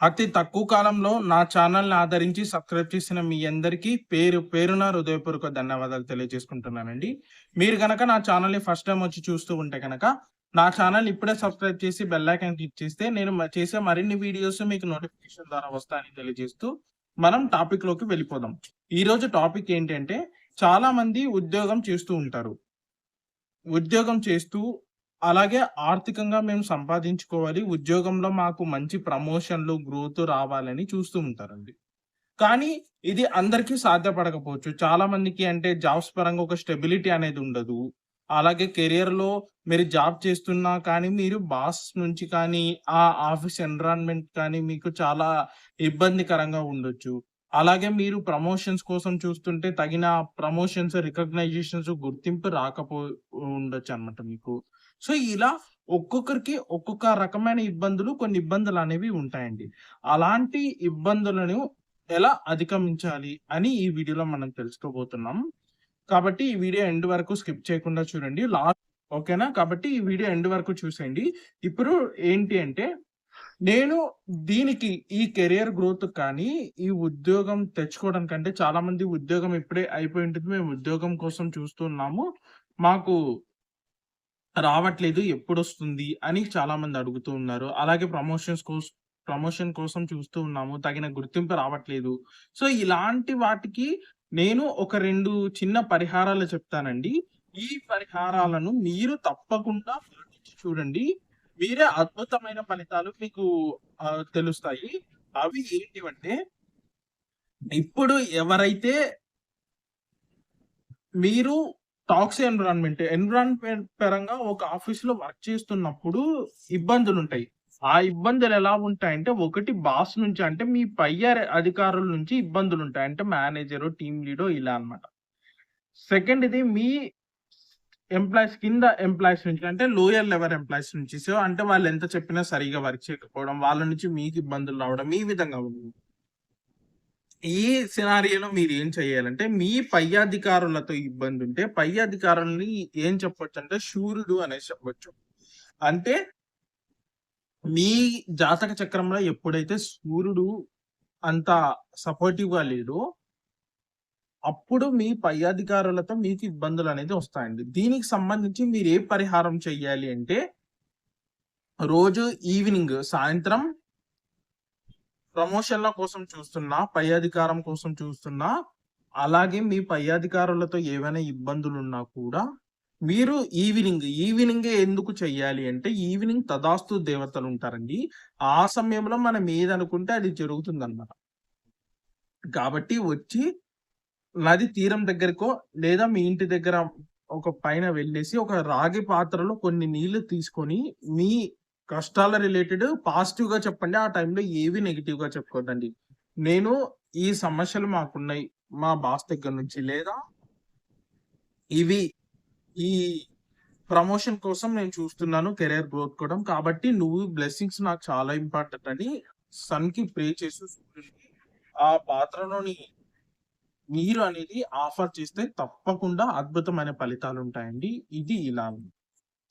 అతి తక్కువ కాలంలో నా ఛానల్‌ని ఆదరించి సబ్స్క్రైబ్ చేసిన మీ అందరికీ పేరు పేరున హృదయపూర్వక ధన్యవాదాలు తెలియజేసుకుంటున్నానండి. మీరు కనుక నా ఛానల్‌ని ఫస్ట్ టైం వచ్చి చూస్తూ ఉంటే కనుక నా ఛానల్ ఇప్పుడే సబ్స్క్రైబ్ చేసి బెల్ ఐకాన్ క్లిక్ చేస్తే నేను చేసే మరిన్ని వీడియోస్ మీకు నోటిఫికేషన్ ద్వారా వస్తాయని తెలియజేస్తూ, మనం టాపిక్‌లోకి వెళ్ళిపోదాం. ఈరోజు టాపిక్ ఏంటంటే, చాలామంది ఉద్యోగం చేస్తూ ఉంటారు. ఉద్యోగం చేస్తూ అలాగే ఆర్థికంగా మేము సంపాదించుకోవాలి. ఉద్యోగంలో మాకు మంచి ప్రమోషన్‌లు, గ్రోత్ రావాలని చూస్తూ ఉంటారండి. కానీ ఇది అందరికీ సాధ్యపడకపోవచ్చు. చాలా మందికి అంటే జాబ్స్ పరంగా ఒక స్టెబిలిటీ అనేది ఉండదు. అలాగే కెరియర్‌లో మీరు జాబ్ చేస్తున్నా కానీ మీరు బాస్ నుంచి కానీ, ఆ ఆఫీస్ ఎన్విరాన్మెంట్ కానీ మీకు చాలా ఇబ్బందికరంగా ఉండొచ్చు. అలాగే మీరు ప్రమోషన్స్ కోసం చూస్తుంటే తగిన ప్రమోషన్స్, రికగ్నైజేషన్స్, గుర్తింపు రాకపో ఉండొచ్చన్నమాట మీకు. సో, ఇలా ఒక్కొక్కరికి ఒక్కొక్క రకమైన ఇబ్బందులు, కొన్ని ఇబ్బందులు అనేవి ఉంటాయండి. అలాంటి ఇబ్బందులను ఎలా అధిగమించాలి అని ఈ వీడియోలో మనం తెలుసుకోబోతున్నాం. కాబట్టి ఈ వీడియో ఎండ్ వరకు స్కిప్ చేయకుండా చూడండి. లాస్ట్ ఓకేనా? కాబట్టి ఈ వీడియో ఎండ్ వరకు చూసేయండి. ఇప్పుడు ఏంటి అంటే, నేను దీనికి ఈ కెరియర్ గ్రోత్ కానీ, ఈ ఉద్యోగం తెచ్చుకోవడానికంటే చాలామంది ఉద్యోగం ఇప్పుడే అయిపోయి ఉంటుంది. మేము ఉద్యోగం కోసం చూస్తున్నాము. మాకు రావట్లేదు. ఎప్పుడొస్తుంది అని చాలామంది అడుగుతూ ఉన్నారు. అలాగే ప్రమోషన్స్ కోస్ ప్రమోషన్ కోసం చూస్తూ ఉన్నాము. తగిన గుర్తింపు రావట్లేదు. సో, ఇలాంటి వాటికి నేను ఒక రెండు చిన్న పరిహారాలు చెప్తానండి. ఈ పరిహారాలను మీరు తప్పకుండా పాటించి చూడండి. మీరే అద్భుతమైన ఫలితాలు మీకు తెలుస్తాయి. అవి ఏంటివంటే ఇప్పుడు ఎవరైతే మీరు టాక్స్ ఎన్విరాన్మెంట్, ఎన్విరాన్మెంట్ పరంగా ఒక ఆఫీస్‌లో వర్క్ చేస్తున్నప్పుడు ఇబ్బందులు ఉంటాయి ఆ ఇబ్బందులు ఎలా ఉంటాయంటే, ఒకటి బాస్ నుంచి అంటే మీ పై అధికారుల నుంచి ఇబ్బందులు ఉంటాయి అంటే మేనేజరో, టీమ్ లీడో ఇలా అన్నమాట. సెకండ్‌ది మీ ఎంప్లాయీస్ కింద ఎంప్లాయీస్ నుంచి అంటే లోయర్ లెవెల్ ఎంప్లాయీస్ నుంచి. సో, అంటే వాళ్ళు ఎంత చెప్పినా సరిగ్గా వర్క్ చేయకపోవడం, వాళ్ళ నుంచి మీకు ఇబ్బందులు రావడం ఈ విధంగా ఉంది. ఈ సినారియోలో మీరు ఏం చేయాలంటే, మీ పై అధికారులతో ఇబ్బంది ఉంటే పై అధికారులని ఏం చెప్పొచ్చు అంటే శూరుడు అనేసి చెప్పొచ్చు. అంటే మీ జాతక చక్రంలో ఎప్పుడైతే సూర్యుడు అంత సపోర్టివ్‌గా లేడో అప్పుడు మీ పై అధికారులతో మీకు ఇబ్బందులు అనేది వస్తాయండి. దీనికి సంబంధించి మీరు ఏ పరిహారం చెయ్యాలి అంటే రోజు ఈవినింగ్ సాయంత్రం ప్రమోషన్‌ల కోసం చూస్తున్నా, పై అధికారం కోసం చూస్తున్నా, అలాగే మీ పై అధికారులతో ఏవైనా ఇబ్బందులు ఉన్నా కూడా మీరు ఈవినింగ్, ఈవినింగే ఎందుకు చెయ్యాలి అంటే ఈవినింగ్ తదాస్తు దేవతలు ఉంటారండి ఆ సమయంలో మనం ఏదనుకుంటే అది జరుగుతుంది అన్నమాట కాబట్టి వచ్చి నది తీరం దగ్గరకో లేదా మీ ఇంటి దగ్గర ఒక పైన వెళ్ళేసి ఒక రాగి పాత్రలో కొన్ని నీళ్ళు తీసుకొని మీ కష్టాల రిలేటెడ్ పాజిటివ్‌గా చెప్పండి. ఆ టైంలో ఏవి నెగెటివ్‌గా చెప్పుకోదండి నేను ఈ సమస్యలు మాకున్నాయి. మా బాస్ దగ్గర నుంచి లేదా ఇవి ఈ ప్రమోషన్ కోసం నేను చూస్తున్నాను కెరియర్ గ్రోత్ కోసం. కాబట్టి నువ్వు బ్లెస్సింగ్స్ నాకు చాలా ఇంపార్టెంట్ అని సన్‌కి ప్రే చేసి ఆ పాత్రలోని నీరు అనేది ఆఫర్ చేస్తే తప్పకుండా అద్భుతమైన ఫలితాలు ఉంటాయండి ఇది ఇలా.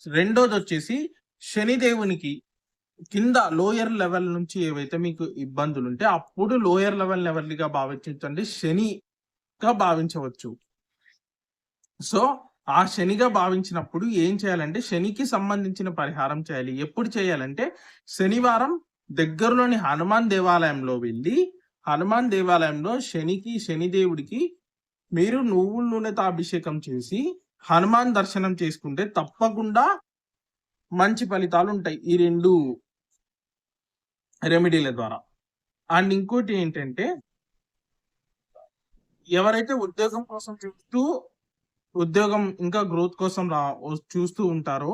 రెండోది వచ్చేసి శనిదేవునికి కింద లోయర్ లెవెల్ నుంచి ఏవైతే మీకు ఇబ్బందులుంటే అప్పుడు లోయర్ లెవెల్ లెవెల్‌గా భావించండి. శనిగా భావించవచ్చు. సో, ఆ శనిగా భావించినప్పుడు ఏం చేయాలంటే శనికి సంబంధించిన పరిహారం చేయాలి. ఎప్పుడు చేయాలంటే శనివారం దగ్గరలోని హనుమాన్ దేవాలయంలో వెళ్ళి హనుమాన్ దేవాలయంలో శనికి, శనిదేవుడికి మీరు నువ్వుల నూనెతో అభిషేకం చేసి, హనుమాన్ దర్శనం చేసుకుంటే తప్పకుండా మంచి ఫలితాలు ఉంటాయి ఈ రెండు రెమెడీల ద్వారా. అండ్ ఇంకోటి ఏంటంటే ఎవరైతే ఉద్యోగం కోసం చూస్తూ, ఉద్యోగం ఇంకా గ్రోత్ కోసం రా చూస్తూ ఉంటారో,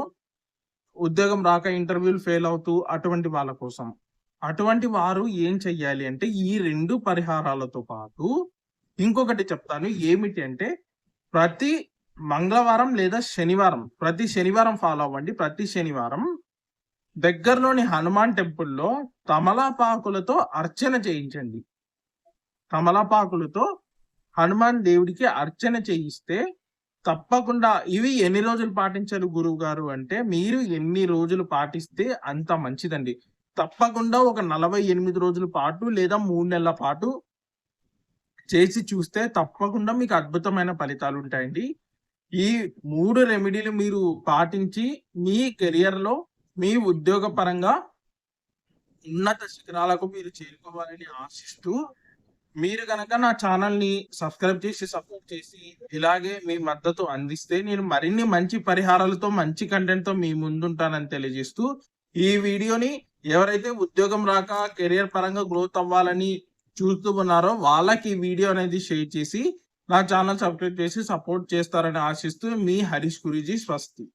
ఉద్యోగం రాక ఇంటర్వ్యూలు ఫెయిల్ అవుతూ అటువంటి వాళ్ళ కోసం. అటువంటి వారు ఏం చెయ్యాలి అంటే ఈ రెండు పరిహారాలతో పాటు ఇంకొకటి చెప్తాను. ఏమిటి అంటే ప్రతి మంగళవారం లేదా శనివారం, ప్రతి శనివారం ఫాలో అవ్వండి. ప్రతి శనివారం దగ్గరలోని హనుమాన్ టెంపుల్‌లో తమలపాకులతో అర్చన చేయించండి. తమలపాకులతో హనుమాన్ దేవుడికి అర్చన చేయిస్తే తప్పకుండా ఇవి ఎన్ని రోజులు పాటించారు గురువు గారు అంటే మీరు ఎన్ని రోజులు పాటిస్తే అంత మంచిదండి తప్పకుండా ఒక నలభై ఎనిమిది రోజుల పాటు లేదా మూడు నెలల పాటు చేసి చూస్తే తప్పకుండా మీకు అద్భుతమైన ఫలితాలు ఉంటాయండి. ఈ మూడు రెమెడీలు మీరు పాటించి మీ కెరియర్లో మీ ఉద్యోగ పరంగా ఉన్నత శిఖరాలకు మీరు చేరుకోవాలని ఆశిస్తూ మీరు కనుక నా ఛానల్ని సబ్స్క్రైబ్ చేసి సపోర్ట్ చేసి ఇలాగే మీ మద్దతు అందిస్తే నేను మరిన్ని మంచి పరిహారాలతో మంచి కంటెంట్తో మీ ముందుంటానని తెలియజేస్తూ ఈ వీడియోని ఎవరైతే ఉద్యోగం రాక కెరియర్ పరంగా గ్రోత్ అవ్వాలని చూస్తూ ఉన్నారో వాళ్ళకి ఈ వీడియో అనేది షేర్ చేసి నా ఛానల్ సబ్స్క్రైబ్ చేసి సపోర్ట్ చేస్తారని ఆశిస్తూ మీ హరీష్ గురుజీ స్వస్తి.